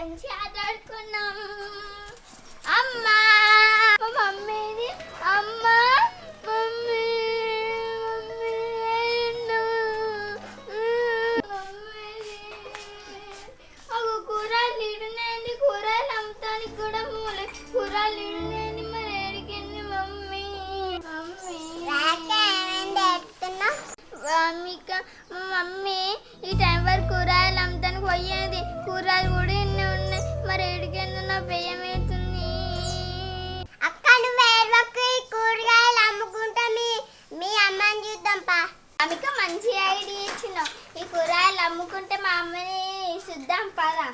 మంచి అమ్మా! మా మమ్మీది అమ్మా! మమ్మీ. ఒక కూరలు కూరలు కూడా మూలే. కూరలు ఇడునేది మరి ఎడిగింది మమ్మీ? మమ్మీ! మా మమ్మీ ఈ టైం వరకు కూరగాయలు అమ్ముతానికి పోయేది. కూరగాయలు కూడా ఇన్ని ఉన్నాయి మరి నా బియ్యం అవుతుంది అక్క నువ్వు ఏడవకు ఈ కూరగాయలు అమ్ముకుంటా మీ మీ అమ్మని చూద్దాం పా. వామిక మంచి ఐడియా ఇచ్చినావు ఈ కూరగాయలు అమ్ముకుంటే మా అమ్మని చూద్దాం పదా.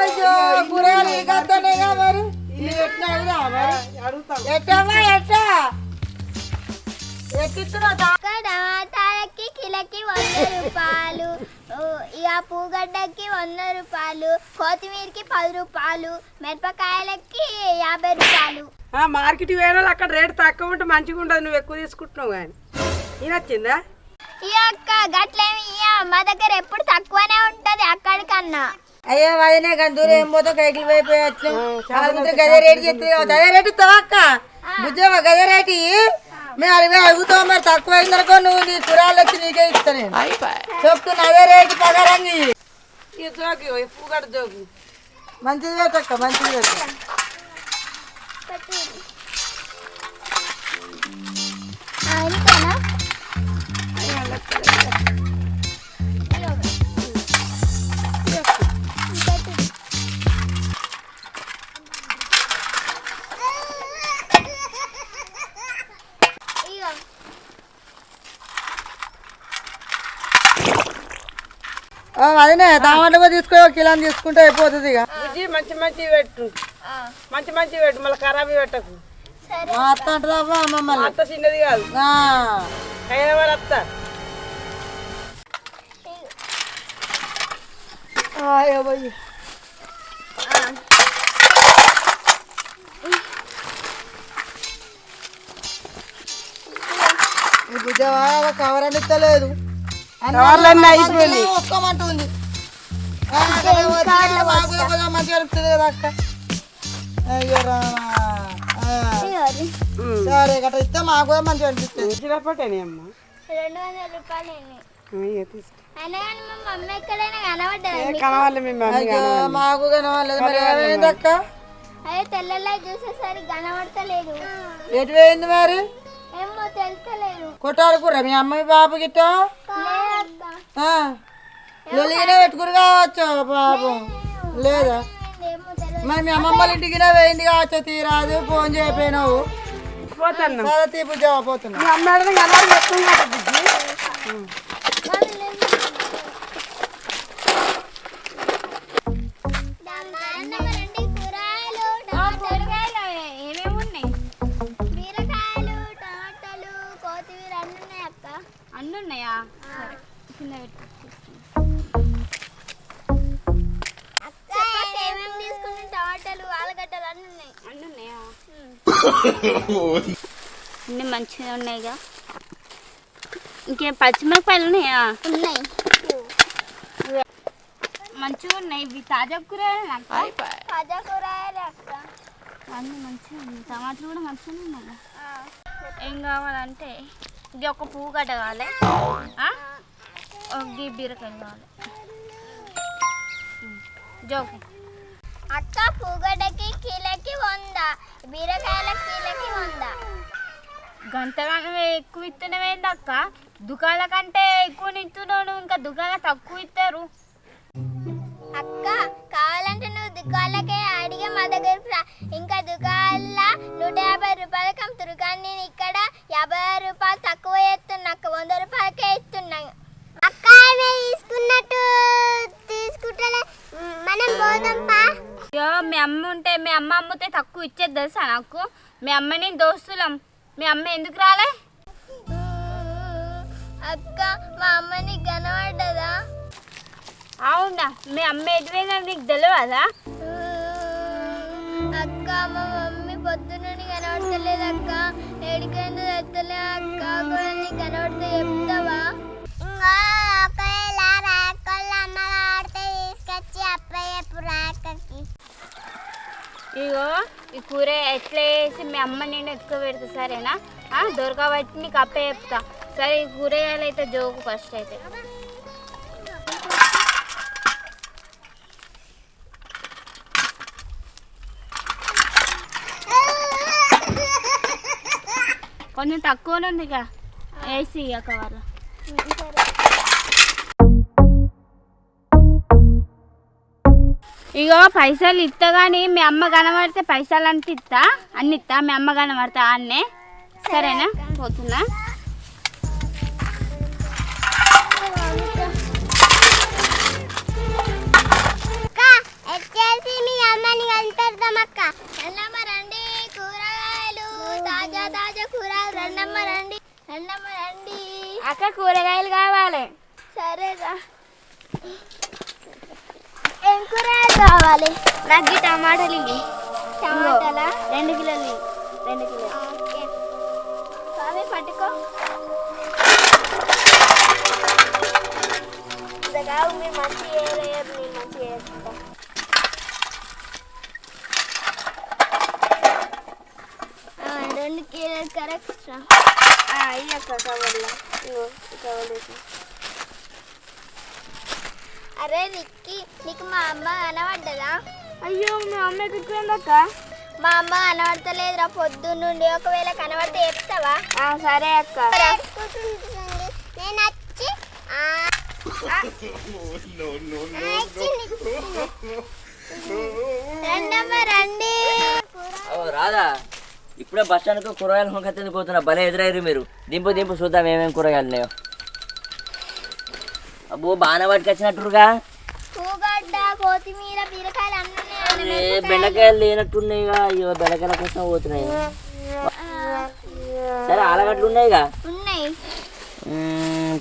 అయ్యో కూరగాయలు ఈ గంటనేగా మరి. ఇల్లు పెట్టినాడుగా మరి. ఎట్టమ్మా ఎట్ట? ఎట్టిస్తున్నావు ఒక్క టమాటాలకి కిలోకి వంద రూపాయలు. ఇక పూగడ్డకి వంద రూపాయలు. కొత్తిమీరకి పది రూపాయలు. మిరపకాయలకి యాభై రూపాయలు. ఆ మార్కెట్ వేరే అక్కడ రేటు తక్కువ ఉంటే మంచిగా ఉండదు. నువ్వు ఎక్కువ తీసుకుంటున్నావు కానీ. ఈయన వచ్చిందా ఈ అక్క గట్లేమి మా దగ్గర ఎప్పుడు తక్కువనే ఉంటది అక్కడికన్నా. అయ్యో వదినే కానీ దూరం ఏం పోతావు? కైకిలు పోయిపోయచ్చు అలాగే గదే రేటు చెప్తుంది అదే రేటు ఇస్తావా అక్క? బుజ్జమ్మ గదే రేటు. మేము అడిగి అడుగుతావు మరి తక్కువ అయిందనుకో నువ్వు నీ కూరగాయలు వచ్చి నీకే ఇస్తా నేను. చెప్తున్నా అదే రేటు పగారంగి మంచిది పెట్టక్క మంచిది పెట్టు. టమాటా కూడా తీసుకో ఒక కిలో తీసుకుంటే అయిపోతుంది ఇక. బుజ్జి మంచి మంచి పెట్టు. ఆ, మంచి మంచి పెట్టు మళ్ళీ ఖరాబీ పెట్టకు. సరే. మా అత్త అంటుందమ్మా మమ్మల్ని. అత్త చిన్నది కాదు. ఆ, హైదరాబాద్ అత్త. బుజ్జవా కవర్ అని ఇస్తలేదు కవర్లన్నీ. ఒక్కమంటుంది మంచిగా కదా అక్క. అయ్యో. సరే ఇస్తే మాకు కూడా మంచిగా అనిపిస్తుంది. అమ్మ. రెండు వందల రూపాయలు మాకు? కనవాలేదు అక్క? అదే తెల్లలా చూసేసరికి కనబడతలేదు. ఎటు పోయింది మరి? ఏమో తెలుస్తలేదు. కొట్టాడుకుర్రా మీ అమ్మాయి బాబు గిట్ట లొలిగినే పెట్టుకురు కావచ్చు పాపం. లేదా? మరి మీ అమ్మమ్మ వాళ్ళ ఇంటికి పోయింది కావచ్చు తీరాదు ఫోన్ చేయపోయినావు పోతాను సరే తీపు పోతున్నా. కింద పెట్టు చెప్పక్క ఏమేమి తీసుకున్నాం టమాటాలు ఆలుగడ్డలు అన్నీ ఉన్నాయి. అన్నీ ఉన్నాయా? అన్ని మంచిగా ఉన్నాయిగా. ఇంకేం పచ్చిమిరపకాయలు ఉన్నాయా? ఉన్నాయి. మంచిగా ఉన్నాయి. ఇవి తాజా కూరగాయలు అక్క? తాజా కూరగాయలు అన్ని మంచిగా ఉన్నాయి. టమాటాలు కూడా మంచిగా ఉన్నాయి. ఆ. ఏం కావాలంటే ఇది ఒక పువ్వు గడ్డ కావాలి. గీ బీరకాయలు కావాలి జోకి అక్క పూగడ్డకి కిలోకి వంద బీరకాయల కిలోకి వంద గంటగానే ఎక్కువ ఇస్తున్నావేంది అక్క దుకాణాల కంటే ఎక్కువ ఇస్తున్నాను ఇంకా దుకాణాల తక్కువ ఇస్తారు ఇచ్చేది తెలుసా నాకు? మీ అమ్మని దోస్తులం. మీ అమ్మ ఎందుకు రాలే? అక్క మా అమ్మని కనబడ్డదా? అవును? మీ అమ్మ ఎటువైనా నీకు తెలియదా అక్క మా మమ్మీ పొద్దునుండి కనబడతలేదు అక్క. ఏడికైందో తెత్తలే అక్క? కూడా నీకు కనబడితే చెప్తావా? ఒకవేళ రాకొల్ల అమ్మ ఆడితే తీసుకొచ్చి అప్పయ్యపు రాకకి. ఇగో ఈ కూర ఎట్లా వేసి మీ అమ్మ నేను ఎక్కువ పెడతా సరేనా? దొరకబట్టి నీకు అప్పే చెప్తా. సరే ఈ కూరగాయలు అయితే జోకు ఫస్ట్ అయితే. కొంచెం తక్కువనే ఉంది ఇక వేసి ఇక కవర్లో ఇగో పైసలు ఇస్తా కానీ మీ అమ్మ కనబడితే పైసలు అంత ఇస్తా అన్ని ఇస్తా మీ అమ్మ కనబడతా అన్నే సరేనా? పోతున్నా. అక్క కూరగాయలు. తాజా తాజా కూరగాయలు రండమ్మ రండి రండమ్మ రండి అక్క కూరగాయలు కావాలి సరేరా ఏం కూరగాయలు కావాలి. నాకు టమాటాలు ఇవి. టమాటాలా? రెండు కిలోలు. రెండు కిలోలు. స్వామి పట్టుకో. కావు మీరు మంచి చేయలేరు నేను మంచి చేసుకుంటా రెండు కిలో కరెక్ట్ అయ్యాక కవర్లో. కవర్ అరే రిక్కి నీకు మా అమ్మ కనబడ్డదా అయ్యో మీ అమ్మ ఎక్కడికి మా అమ్మ కనబడతలేదురా పొద్దున్నుండి ఒకవేళ కనబడితే చెప్తావా? సరే అక్క. నేను వచ్చి రండమ్మ రండి. రాదా. ఇప్పుడే బస్ స్టాండ్కు కూరగాయలు పోతున్నా. భలే ఎదురయ్యారు మీరు. దింపు దింపు చూద్దాం ఏమేమి కూరగాయలు ఉన్నాయో అబ్బో బాగానే పట్టుకొచ్చినట్టురుగా. పూగడ్డ కొత్తిమీర బీరకాయలు అన్నీ అరే బెండకాయలు లేనట్టున్నాయిగా అయ్యో బెండకాయల కోసం పోతున్నాయి సరే ఆలగడ్డలు ఉన్నాయిగా? ఉన్నాయి.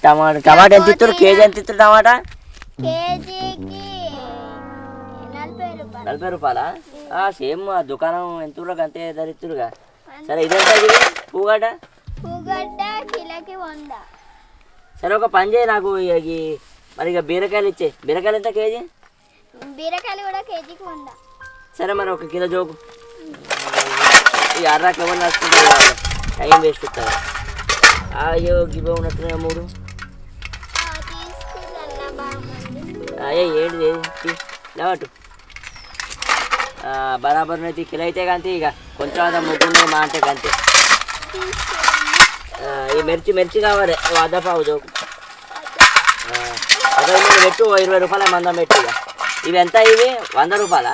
టమాటా టమాటా ఎంత ఇస్తారు కేజీ ఎంత ఇస్తారు టమాటా? కేజీకి నలభై రూపాయలు. సేమ్ ఆ దుకాణం ఎంత అంతే ధరిస్తురుగా సరే ఇది? పూగడ్డ పూగడ్డ కిలోకి వంద. సరే ఒక పని చేయి నాకు ఇక ఈ- మరి ఇక బీరకాయలు ఇచ్చే. బీరకాయలు ఎంత కేజీ? బీరకాయలు కూడా కేజీకి వంద. సరే మరి ఒక కిలో జోకు. ఈ అర్రాకి ఎవరు నడుచుకుంటారు టైం వేస్ట్ అవుతుంది అయ్యో గివ్వ ఉన్నట్టున్నాయి మూడు. అయ్యో ఏంటి లేవట్టు. బరాబర్ అయితే కిలో అయితే కానీ ఇక. కొంచెం ముగ్గురు మా అంటే కంతే ఈ మిర్చి మిర్చి కావాలి. అర్ధ పావు మీరు పెట్టు ఇరవై రూపాయల మందం పెట్టు ఇవి ఎంత ఇవి? వంద రూపాయలా?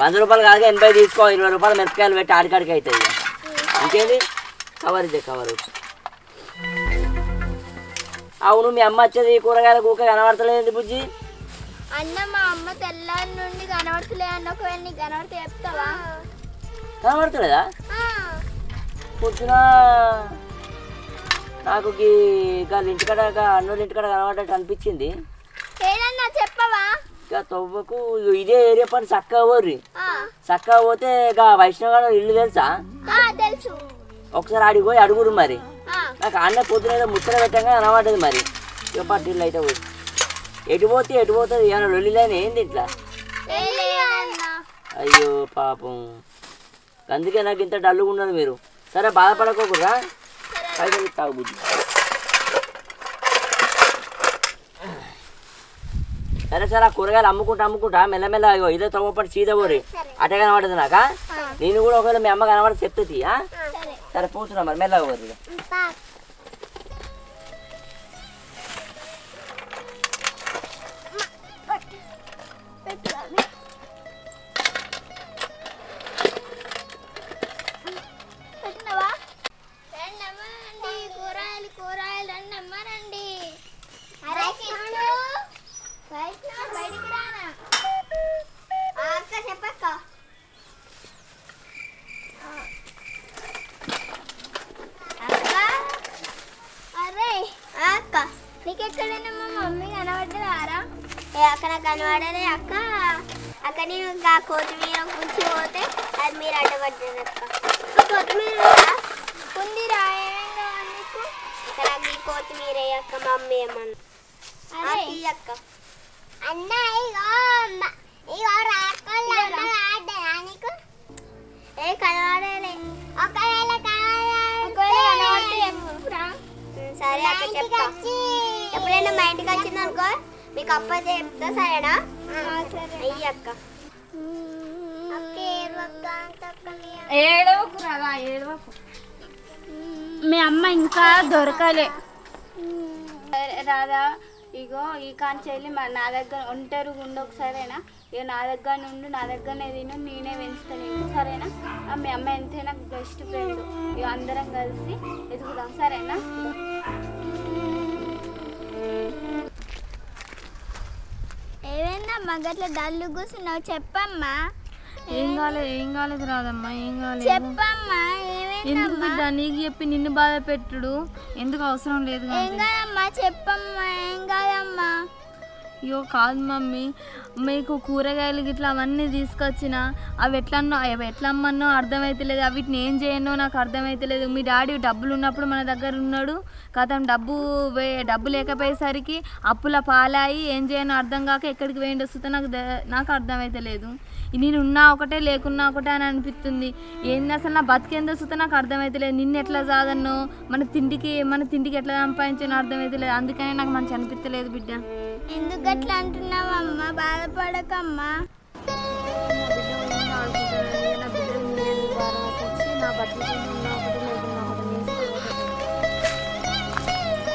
వంద రూపాయలు కాదు ఎనభై తీసుకో ఇరవై రూపాయలు మిరపకాయలు పెట్టి ఆడికాడికి అవుతాయి ఇక. ఇంకేంది? కవర్ ఇదే కవర్. అవును మీ అమ్మ వచ్చేది ఈ కూరగాయల కూక కనబడతలేదు బుజ్జి. అన్న మా అమ్మ తెల్లారి నుండి కనబడతలే అన్న ఒకవేళ నీకు కనబడితే చెప్తావా? కనబడతలేదా? పొద్దున నాకు గాలి ఇంటికాడ అన్నోళ్ళ ఇంటికాడ కనబడ్డట్టు అనిపించింది. ఏదన్నా చెప్పవా? ఇక తవ్వకు ఇదే ఏరియా పని చక్కగా పోర్రి. చక్కగా పోతే ఇక వైష్ణవ్ ఇల్లు తెలుసా? తెలుసు. ఒకసారి ఆడికి పోయి అడుగురు మరి. నాకు అన్న పొద్దున ఏదో ముచ్చట పెట్టంగా కనబడ్డది మరి. ఇక పట్టు ఇల్లు అయితే పోయి. ఎటు పోతే ఎటు పోతుంది? ఏమైనా లొల్లిలేని ఏంది ఇట్లా? అయ్యో పాపం. అందుకే నాకు ఇంత డల్లుగా ఉన్నది మీరు. సరే బాధపడకోకురా పైసలు ఇస్తావు బుద్ధి సరే సరే ఆ కూరగాయలు అమ్ముకుంటా అమ్ముకుంటా మెల్లమెల్ల అయ్యో ఇదే తవ్వపడి సీదా పోరి అటే కనబడదు నాకా నేను కూడా ఒకవేళ మీ అమ్మ కనబడి చెప్తుంది ఆ? సరే సరే పోతున్నా మరి మెల్లగా పోరు కనబడలే అక్క. అక్క నేను ఇంకా కొత్తిమీర గుంచి పోతే అది మీరు అడ్డపడ్డారు అక్క. కొత్తిమీర ఉందా? నీకు? నాకు ఈ కొత్తిమీర అక్క మమ్మీ ఏమన్నా. అక్క. అన్న ఇగో ఇగో ఆడ్డా నీకు? ఏ కనబడలే ఒకవేళ సరే అక్క చెప్తా. ఎప్పుడైనా మా ఇంటికి వచ్చింది అనుకో మీకు అప్ప చెప్తా సరేనా? అయ్యక్క ఏడవకు రాదా ఏడవకు. మీ అమ్మ ఇంకా దొరకలే. రాదా ఇగో ఈ కాంచెల్లి మా- నా దగ్గర ఒంటరి ఉండు ఒకసారేనా? ఇక నా దగ్గర నుండి నా దగ్గరనే తిను నేనే పెంచుతాను నీకు సరేనా? మీ అమ్మ ఎంతైనా నాకు బెస్ట్ ఫ్రెండ్ ఇక అందరం కలిసి ఎదుగుదాం సరేనా? ఏమైందమ్మా గట్ల డల్లు కూర్చున్నావు చెప్పమ్మా. ఏం కాలేదు ఏం కాలేదు రాదమ్మా ఏం కాలేదు. చెప్పమ్మా ఎందుకు బిడ్డ నీకు చెప్పి నిన్ను బాధ పెట్టుడు? ఎందుకు అవసరం లేదు ఏం కాదమ్మా చెప్పమ్మా ఏం కాదమ్మా? అయ్యో కాదు మమ్మీ. మీకు కూరగాయలు గిట్లా అవన్నీ తీసుకొచ్చిన అవి ఎట్లన్నో అవి ఎట్లా అమ్మన్నో అర్థమైతలేదు అవిటిని ఏం చేయనో నాకు అర్థమైతలేదు. మీ డాడీ డబ్బులు ఉన్నప్పుడు మన దగ్గర ఉన్నాడు. కథం డబ్బు వే- డబ్బు లేకపోయేసరికి అప్పుల పాలాయి ఏం చేయనో అర్థం కాక ఎక్కడికి వేయండి వస్తుందో నాకు నాకు అర్థమవుతలేదు నేను ఉన్నా ఒకటే లేకున్నా ఒకటే అని అనిపిస్తుంది. ఏంది అసలు నా బతికేందో వస్తుందో నాకు అర్థమైతలేదు. నిన్ను ఎట్లా చాదన్నో మన తిండికి మన తిండికి ఎట్లా సంపాదించానో అర్థమవుతలేదు అందుకనే నాకు మంచి అనిపించలేదు బిడ్డ. ఎందుకు అట్లా అంటున్నావమ్మా బాధపడకమ్మా.